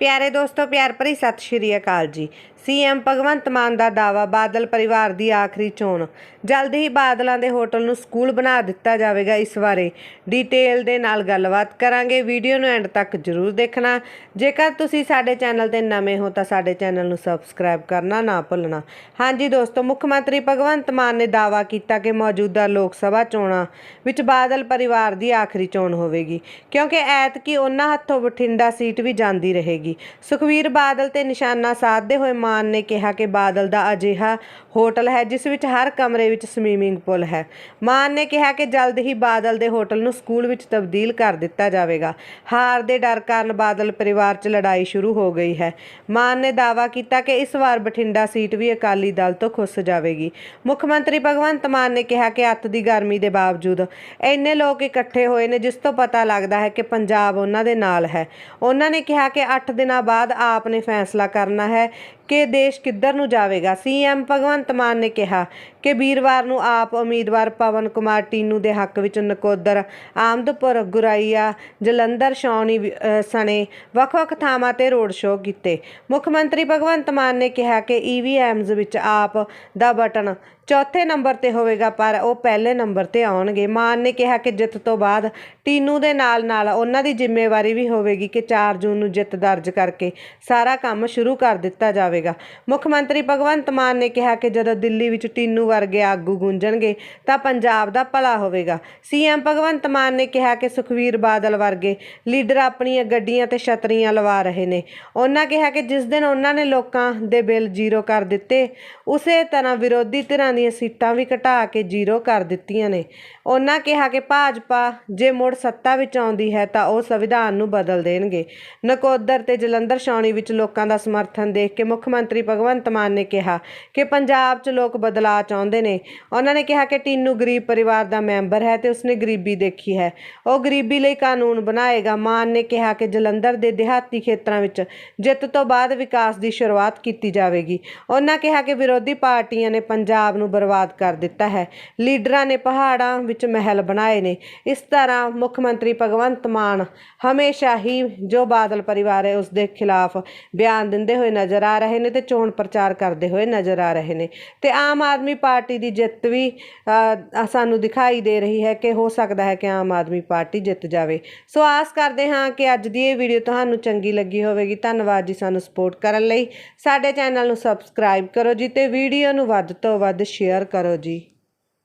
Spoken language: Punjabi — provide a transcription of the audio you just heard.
ਪਿਆਰੇ ਦੋਸਤੋ ਪਿਆਰ ਭਰੀ ਸਤਿ ਸ਼੍ਰੀ ਅਕਾਲ ਜੀ। ਸੀਐਮ ਭਗਵੰਤ ਮਾਨ ਦਾ ਦਾਵਾ ਬਾਦਲ ਪਰਿਵਾਰ ਦੀ ਆਖਰੀ ਚੋਣ। ਜਲਦ ਹੀ ਬਾਦਲਾਂ ਦੇ ਹੋਟਲ ਨੂੰ ਸਕੂਲ ਬਣਾ ਦਿੱਤਾ ਜਾਵੇਗਾ ਇਸ ਬਾਰੇ ਡਿਟੇਲ ਦੇ ਨਾਲ ਗੱਲਬਾਤ ਕਰਾਂਗੇ। ਵੀਡੀਓ ਨੂੰ ਐਂਡ ਤੱਕ ਜਰੂਰ ਦੇਖਣਾ। ਜੇਕਰ ਤੁਸੀਂ ਸਾਡੇ ਚੈਨਲ ਤੇ ਨਵੇਂ ਹੋ ਤਾਂ ਸਾਡੇ ਚੈਨਲ ਨੂੰ ਸਬਸਕ੍ਰਾਈਬ ਕਰਨਾ ਨਾ ਭੁੱਲਣਾ। ਹਾਂਜੀ ਦੋਸਤੋ, ਮੁੱਖ ਮੰਤਰੀ ਭਗਵੰਤ ਮਾਨ ਨੇ ਦਾਵਾ ਕੀਤਾ ਕਿ ਮੌਜੂਦਾ ਲੋਕ ਸਭਾ ਚੋਣਾਂ ਵਿੱਚ ਬਾਦਲ ਪਰਿਵਾਰ ਦੀ ਆਖਰੀ ਚੋਣ ਹੋਵੇਗੀ, ਕਿਉਂਕਿ ਐਤਕੀ ਉਹਨਾਂ ਹੱਥੋਂ ਬਠਿੰਡਾ ਸੀਟ ਵੀ ਜਾਂਦੀ ਰਹੇਗੀ। ਸੁਖਵੀਰ ਬਾਦਲ ਤੇ ਨਿਸ਼ਾਨਾ ਸਾਧਦੇ ਹੋਏ ਮਾਨ ਨੇ ਕਿਹਾ ਕਿ ਬਾਦਲ ਦਾ ਅਜਿਹਾ ਹੋਟਲ ਹੈ, ਜਿਸ ਵਿੱਚ ਹਰ ਕਮਰੇ ਵਿੱਚ ਸਵੀਮਿੰਗ ਪੂਲ ਹੈ। ਮਾਨ ਨੇ ਕਿਹਾ ਕਿ ਜਲਦ ਹੀ ਬਾਦਲ ਦੇ ਹੋਟਲ ਨੂੰ ਸਕੂਲ ਵਿੱਚ ਤਬਦੀਲ ਕਰ ਦਿੱਤਾ ਜਾਵੇਗਾ। ਹਾਰ ਦੇ ਡਰ ਕਾਰਨ ਬਾਦਲ ਪਰਿਵਾਰ 'ਚ ਲੜਾਈ ਸ਼ੁਰੂ ਹੋ ਗਈ ਹੈ। ਮਾਨ ਨੇ ਦਾਅਵਾ ਕੀਤਾ ਕਿ ਇਸ ਵਾਰ ਬਠਿੰਡਾ ਸੀਟ ਵੀ ਅਕਾਲੀ ਦਲ ਤੋਂ ਖੁੱਸ ਜਾਵੇਗੀ। ਮੁੱਖ ਮੰਤਰੀ ਭਗਵੰਤ ਮਾਨ ਨੇ ਕਿਹਾ ਕਿ ਅੱਤ ਦੀ ਗਰਮੀ ਦੇ ਬਾਵਜੂਦ ਇੰਨੇ ਲੋਕ ਇਕੱਠੇ ਹੋਏ ਨੇ, ਜਿਸ ਤੋਂ ਪਤਾ ਲੱਗਦਾ ਹੈ ਕਿ ਪੰਜਾਬ ਉਹਨਾਂ ਦੇ ਨਾਲ ਹੈ। ਉਹਨਾਂ ਨੇ ਕਿਹਾ ਕਿ 8 ਦਿਨਾਂ ਬਾਅਦ ਆਪ ਨੇ ਫੈਸਲਾ ਕਰਨਾ ਹੈ ਕਿ ਕਿ ਦੇਸ਼ ਕਿੱਧਰ ਨੂੰ ਜਾਵੇਗਾ? ਸੀਐਮ ਭਗਵੰਤ ਮਾਨ ਨੇ ਕਿਹਾ ਕਿ ਵੀਰਵਾਰ ਨੂੰ ਆਪ ਉਮੀਦਵਾਰ ਪਵਨ ਕੁਮਾਰ ਟੀਨੂ ਦੇ ਹੱਕ ਵਿੱਚ ਨਕੋਦਰ ਆਮਦਪੁਰ ਗੁਰਾਈਆ ਜਲੰਧਰ ਸ਼ੌਣੀ ਸਣੇ ਵੱਖ-ਵੱਖ ਥਾਵਾਂ ਤੇ ਰੋਡ ਸ਼ੋਅ ਕੀਤੇ। ਮੁੱਖ ਮੰਤਰੀ ਭਗਵੰਤ ਮਾਨ ਨੇ ਕਿਹਾ ਕਿ ਈਵੀਐਮਜ਼ ਵਿੱਚ ਆਪ ਦਾ ਬਟਨ ਚੌਥੇ ਨੰਬਰ ਤੇ ਹੋਵੇਗਾ, ਪਰ ਉਹ ਪਹਿਲੇ ਨੰਬਰ ਤੇ ਆਉਣਗੇ। ਮਾਨ ਨੇ ਕਿਹਾ ਕਿ ਜਿੱਤ ਤੋਂ ਬਾਅਦ ਟੀਨੂ ਦੇ ਨਾਲ ਨਾਲ ਉਹਨਾਂ ਦੀ ਜ਼ਿੰਮੇਵਾਰੀ ਵੀ ਹੋਵੇਗੀ ਕਿ 4 ਜੂਨ ਨੂੰ ਜਿੱਤ ਦਰਜ ਕਰਕੇ ਸਾਰਾ ਕੰਮ ਸ਼ੁਰੂ ਕਰ ਦਿੱਤਾ ਜਾਵੇਗਾ। ਮੁੱਖ ਮੰਤਰੀ ਭਗਵੰਤ ਮਾਨ ਨੇ ਕਿਹਾ ਕਿ ਜਦੋਂ ਦਿੱਲੀ ਵਿੱਚ ਟੀਨੂ ਵਰਗੇ ਆਗੂ ਗੂੰਜਣਗੇ, ਤਾਂ ਪੰਜਾਬ ਦਾ ਭਲਾ ਹੋਵੇਗਾ। ਸੀਐਮ ਭਗਵੰਤ ਮਾਨ ਨੇ ਕਿਹਾ ਕਿ ਸੁਖਵੀਰ ਬਾਦਲ ਵਰਗੇ ਲੀਡਰ ਆਪਣੀਆਂ ਗੱਡੀਆਂ ਤੇ ਛਤਰੀਆਂ ਲਵਾ ਰਹੇ ਨੇ। ਉਹਨਾਂ ਕਿਹਾ ਕਿ ਜਿਸ ਦਿਨ ਉਹਨਾਂ ਨੇ ਲੋਕਾਂ ਦੇ ਬਿੱਲ ਜ਼ੀਰੋ ਕਰ ਦਿੱਤੇ, ਉਸੇ ਤਰ੍ਹਾਂ ਵਿਰੋਧੀ ਧਿਰਾਂ ਦੀਆਂ ਸੀਟਾਂ ਵੀ ਘਟਾ ਕੇ ਜ਼ੀਰੋ ਕਰ ਦਿੱਤੀਆਂ ਨੇ। ਉਹਨਾਂ ਕਿਹਾ ਕਿ ਭਾਜਪਾ ਜੇ ਮੁੜ ਸੱਤਾ ਵਿੱਚ ਆਉਂਦੀ ਹੈ, ਤਾਂ ਉਹ ਸੰਵਿਧਾਨ ਨੂੰ ਬਦਲ ਦੇਣਗੇ। ਨਕੋਦਰ ਤੇ ਜਲੰਧਰ ਛਾਉਣੀ ਵਿੱਚ ਲੋਕਾਂ ਦਾ ਸਮਰਥਨ ਦੇਖ ਕੇ ਮੁੱਖ ਮੰਤਰੀ ਭਗਵੰਤ ਮਾਨ ਨੇ ਕਿਹਾ ਕਿ ਪੰਜਾਬ 'ਚ ਲੋਕ ਬਦਲਾਅ ਚਾਹੁੰਦੇ ਨੇ। ਉਹਨਾਂ ਨੇ ਕਿਹਾ ਕਿ ਟੀਨੂ ਗਰੀਬ ਪਰਿਵਾਰ ਦਾ ਮੈਂਬਰ ਹੈ ਤੇ ਉਸਨੇ ਗਰੀਬੀ ਦੇਖੀ ਹੈ। ਉਹ ਗਰੀਬੀ ਲਈ ਕਾਨੂੰਨ ਬਣਾਏਗਾ। ਮਾਨ ਨੇ ਕਿਹਾ ਕਿ ਜਲੰਧਰ ਦੇ ਦਿਹਾਤੀ ਖੇਤਰਾਂ ਵਿੱਚ ਜਿੱਤ ਤੋਂ ਬਾਅਦ ਵਿਕਾਸ ਦੀ ਸ਼ੁਰੂਆਤ ਕੀਤੀ ਜਾਵੇਗੀ। ਉਹਨਾਂ ਕਿਹਾ ਕਿ ਵਿਰੋਧੀ ਪਾਰਟੀਆਂ ਨੇ ਪੰਜਾਬ ਨੂੰ ਬਰਬਾਦ ਕਰ ਦਿੱਤਾ ਹੈ। ਲੀਡਰਾਂ ਨੇ ਪਹਾੜਾਂ ਵਿੱਚ ਮਹਿਲ ਬਣਾਏ ਨੇ। ਇਸ ਤਰ੍ਹਾਂ ਮੁੱਖ ਮੰਤਰੀ ਭਗਵੰਤ ਮਾਨ ਹਮੇਸ਼ਾ ਹੀ ਜੋ ਬਾਦਲ ਪਰਿਵਾਰ ਹੈ ਉਸ ਦੇ ਖਿਲਾਫ ਬਿਆਨ ਦਿੰਦੇ ਹੋਏ ਨਜ਼ਰ ਆ ਰਹੇ ਨੇ। ਤੇ ਚੋਣ ਪ੍ਰਚਾਰ ਕਰਦੇ ਹੋਏ ਨਜ਼ਰ ਆ ਰਹੇ ਨੇ। ਤੇ ਆਮ ਆਦਮੀ ਪਾਰਟੀ ਦੀ ਜਿੱਤ ਵੀ ਸਾਨੂੰ ਦਿਖਾਈ ਦੇ ਰਹੀ ਹੈ ਕਿ ਹੋ ਸਕਦਾ ਹੈ ਕਿ ਆਮ ਆਦਮੀ ਪਾਰਟੀ ਜਿੱਤ ਜਾਵੇ। ਸੋ ਆਸ ਕਰਦੇ ਹਾਂ ਕਿ ਅੱਜ ਦੀ ਇਹ ਵੀਡੀਓ ਤੁਹਾਨੂੰ ਚੰਗੀ ਲੱਗੀ ਹੋਵੇਗੀ। ਧੰਨਵਾਦ ਜੀ ਸਾਨੂੰ ਸਪੋਰਟ ਕਰਨ ਲਈ। ਸਾਡੇ ਚੈਨਲ ਨੂੰ ਸਬਸਕ੍ਰਾਈਬ ਕਰੋ ਜੀ ਤੇ ਵੀਡੀਓ ਨੂੰ ਵੱਧ ਤੋਂ ਵੱਧ ਸ਼ੇਅਰ ਕਰੋ ਜੀ।